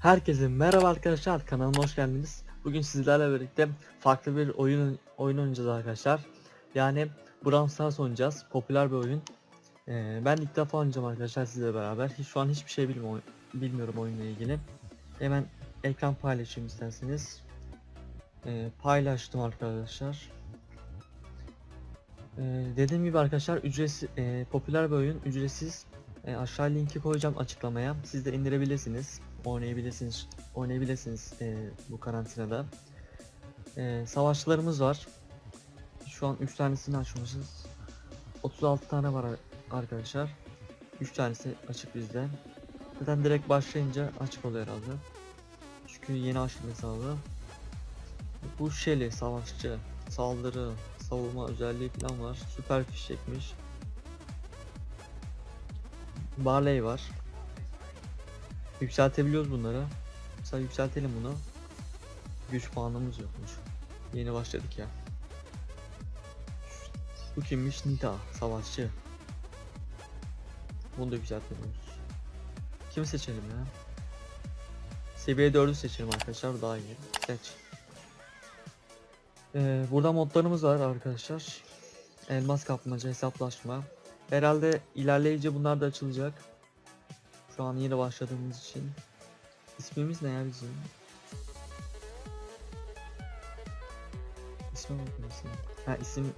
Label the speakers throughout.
Speaker 1: Herkese merhaba arkadaşlar kanalıma hoş geldiniz. Bugün sizlerle birlikte farklı bir oyun oyun oynayacağız arkadaşlar. Yani Brawl Stars oynayacağız. Popüler bir oyun. Ee, ben ilk defa oynayacağım arkadaşlar sizle beraber. Şu an hiçbir şey bilmiyorum, bilmiyorum oyunla ilgili. Hemen ekran paylaşayım isterseniz. Ee, paylaştım arkadaşlar. Ee, dediğim gibi arkadaşlar ücretsiz e, popüler bir oyun ücretsiz e, aşağı linki koyacağım açıklamaya. Siz de indirebilirsiniz. Oynayabilirsiniz. Oynayabilirsiniz e, bu karantinada. E, savaşçılarımız var. Şu an 3 tanesini açmışız. 36 tane var ar- arkadaşlar. 3 tanesi açık bizde. Zaten direkt başlayınca açık oluyor herhalde. Çünkü yeni açtım hesabı. Bu Shelly savaşçı. Saldırı, savunma özelliği falan var. Süper fişekmiş. Barley var. Yükseltebiliyoruz bunları. Mesela yükseltelim bunu. Güç puanımız yokmuş. Yeni başladık ya. Bu kimmiş? Nita. Savaşçı. Bunu da yükseltemiyoruz. Kimi seçelim ya? Seviye 4'ü seçelim arkadaşlar. Daha iyi. Seç. Ee, burada modlarımız var arkadaşlar. Elmas kapmaca, hesaplaşma. Herhalde ilerleyince bunlar da açılacak. Şu an yeni başladığımız için. İsmimiz ne ya bizim? İsme bakın isim. Ha isim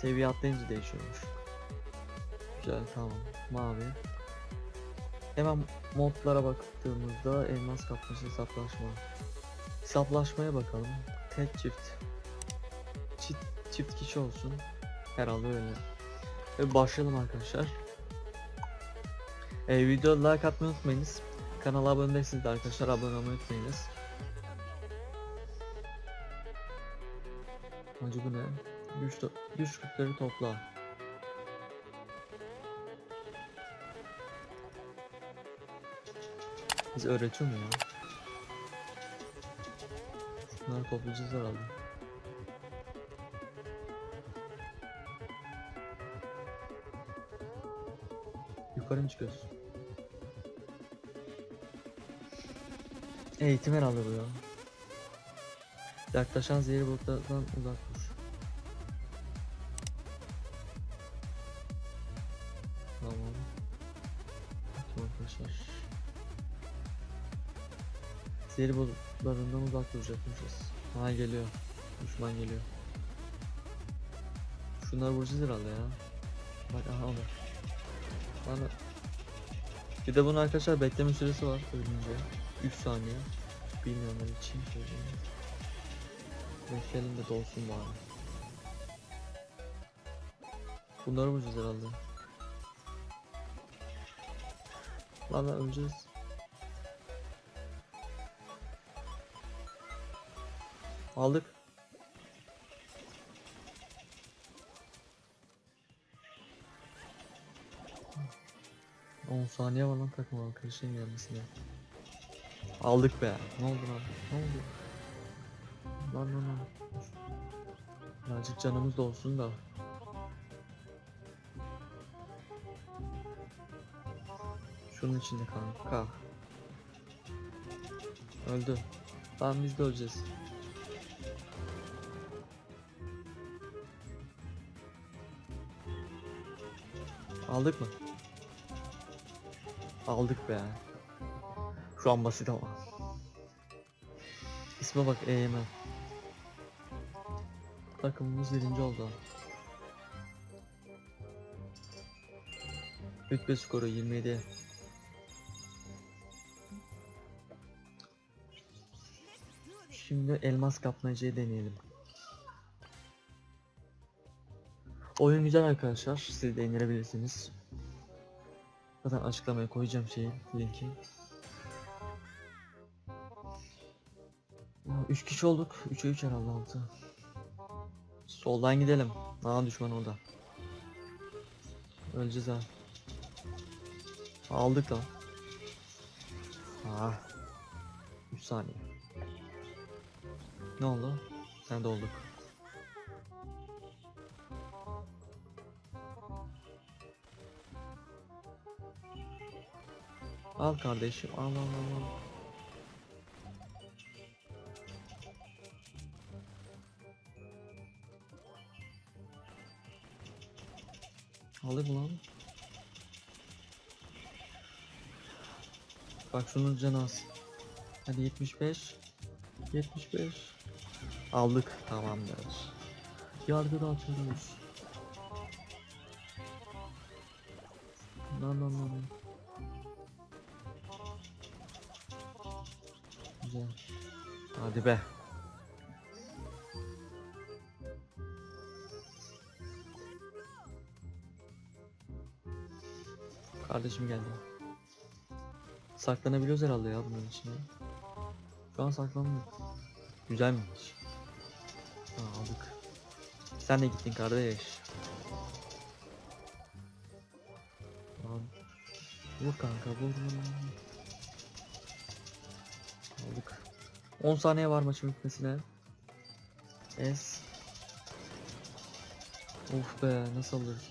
Speaker 1: seviye atlayınca değişiyormuş. Güzel tamam. Mavi. Hemen modlara baktığımızda elmas kapmaca hesaplaşma. Hesaplaşmaya bakalım. Tek çift. Çift, çift kişi olsun. Herhalde öyle. Ve başlayalım arkadaşlar. E, video like atmayı unutmayınız. Kanala abone değilseniz de arkadaşlar abone olmayı unutmayınız. Hacı bu ne? Güç, to güç küpleri topla. Biz öğretiyor mu ya? Bunları toplayacağız herhalde. Yukarı mı çıkıyoruz? Eğitim herhalde bu ya. Yaklaşan zehir bulutlardan uzak dur. Tamam. Bakayım arkadaşlar. Zehir bulutlarından uzak duracakmışız. Ha geliyor. Düşman geliyor. Şunları vuracağız herhalde ya. Bak aha o da. Bana bir de bunun arkadaşlar bekleme süresi var ölünce 3 saniye. Bilmiyorum ben için söyleyeyim Bekleyelim de dolsun bari. Bunları vuracağız herhalde. Lan lan öleceğiz. Aldık saniye var lan takım arkadaşın gelmesine. Aldık be. Ne oldu lan? Ne oldu? Lan lan lan. Birazcık canımız da olsun da. Şunun içinde kanka. Öldü. Lan biz de öleceğiz. Aldık mı? Aldık be. Şu an basit ama. İsme bak Eymen. Takımımız birinci oldu. Rütbe skoru 27. Şimdi elmas kapmacayı deneyelim. Oyun güzel arkadaşlar. Siz de indirebilirsiniz. Zaten açıklamaya koyacağım şeyi, linki. 3 kişi olduk. 3'e 3 herhalde altı. Soldan gidelim. Aa düşman orada. Öleceğiz ha. Aldık lan. Ah. 3 saniye. Ne oldu? Sen de olduk. Al kardeşim al al al. al. Alayım lan. Bak şunun canı az. Hadi 75. 75. Aldık tamamdır. Yargı da açılmış. Lan lan lan. Güzel. Hadi be. Kardeşim geldi. Saklanabiliyoruz herhalde ya bunun içine. Şu an saklanmıyor. Güzelmiş. Ha, aldık. Sen de gittin kardeş. Vur kanka vur, vur. Aldık. 10 saniye var maçın bitmesine. Es. Of be nasıl alırız?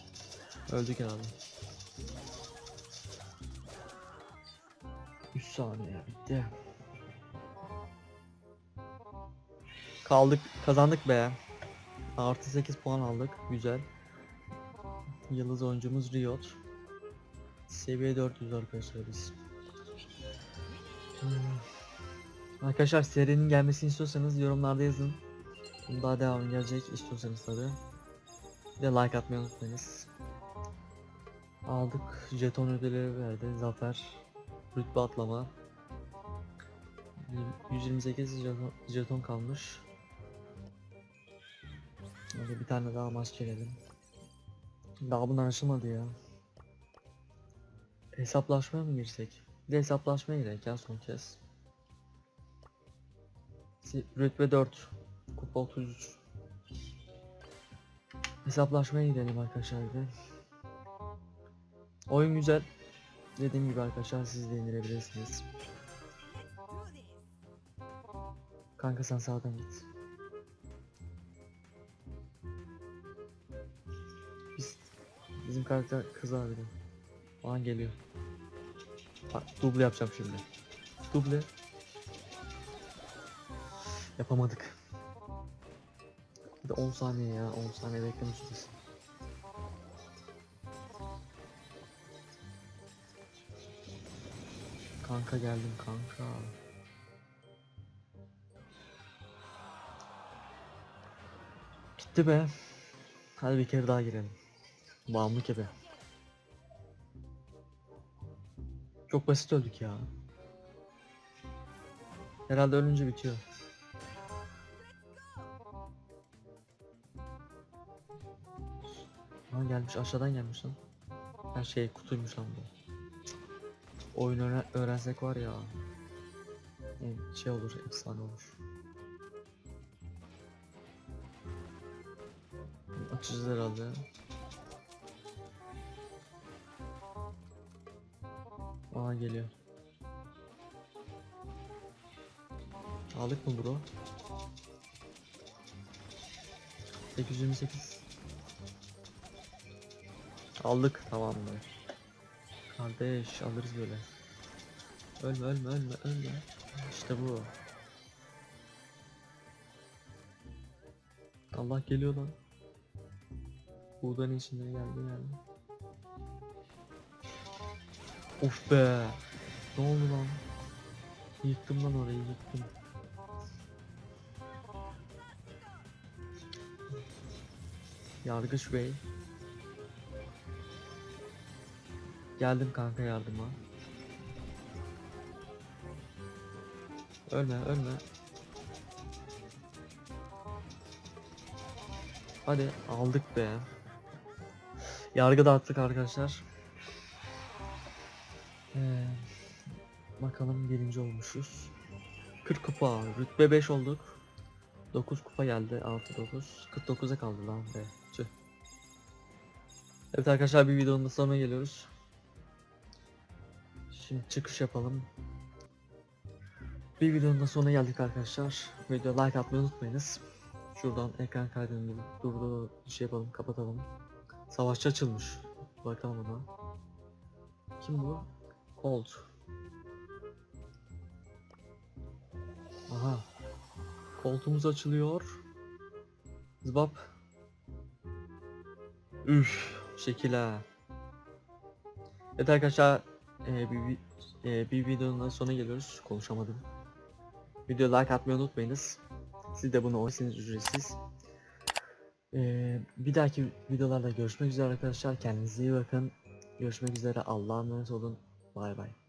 Speaker 1: Öldük herhalde. 3 saniye bitti. Kaldık, kazandık be. Artı 8 puan aldık. Güzel. Yıldız oyuncumuz Riot. Seviye 400 arkadaşlar biz. Hmm. Arkadaşlar serinin gelmesini istiyorsanız yorumlarda yazın. Daha devamı gelecek istiyorsanız tabi. Bir de like atmayı unutmayınız. Aldık. Jeton ödülleri verdi. Zafer. Rütbe atlama. 128 jeton, jeton kalmış. Hadi bir tane daha maç gelelim. Daha bunlar açılmadı ya. Hesaplaşmaya mı girsek? Bir de hesaplaşmaya girelim ya son kez. Rütbe 4. Kupa 33. Hesaplaşmaya gidelim arkadaşlar bir de. Oyun güzel. Dediğim gibi arkadaşlar siz de indirebilirsiniz. Kanka sen sağdan git. Biz, bizim karakter kız abi de. An geliyor. Bak duble yapacağım şimdi. Duble. Yapamadık. Bir de 10 saniye ya 10 saniye bekleme. Kanka geldim kanka. Gitti be. Hadi bir kere daha girelim. Bağımlı kebe. Çok basit öldük ya. Herhalde ölünce bitiyor. Ha gelmiş aşağıdan gelmiş lan. Her şey kutuymuş lan bu. Oyun öğren- öğrensek var ya. Şey olur, efsane olur. Açacağız herhalde. Aa geliyor. Aldık mı bro? 828 Aldık tamam mı? Kardeş alırız böyle. Ölme ölme ölme ölme. İşte bu. Allah geliyor lan. Buğdanın içinde geldi geldi. Of be. Ne oldu lan? Yıktım lan orayı yıktım. Yargıç Bey. Geldim kanka yardıma. Ölme ölme. Hadi aldık be. Yargı dağıttık arkadaşlar. Ee, bakalım birinci olmuşuz. 40 kupa, rütbe 5 olduk. 9 kupa geldi, artı 9. 49'a kaldı lan be. Tüh. Evet arkadaşlar bir videonun da sonuna geliyoruz. Şimdi çıkış yapalım. Bir videonun da sonuna geldik arkadaşlar. Video like atmayı unutmayınız. Şuradan ekran kaydını durdu şey yapalım kapatalım. Savaşçı açılmış. Bakalım ona. Kim bu? Colt. Aha. Koltuğumuz açılıyor. Zbap. Üf. Şekil. Evet arkadaşlar e, bir, e, bir videonun sonuna geliyoruz. Konuşamadım. Video like atmayı unutmayınız. Siz de bunu oynarsanız ücretsiz. E, bir dahaki videolarda görüşmek üzere arkadaşlar. Kendinize iyi bakın. Görüşmek üzere. Allah'a emanet olun. Bay bay.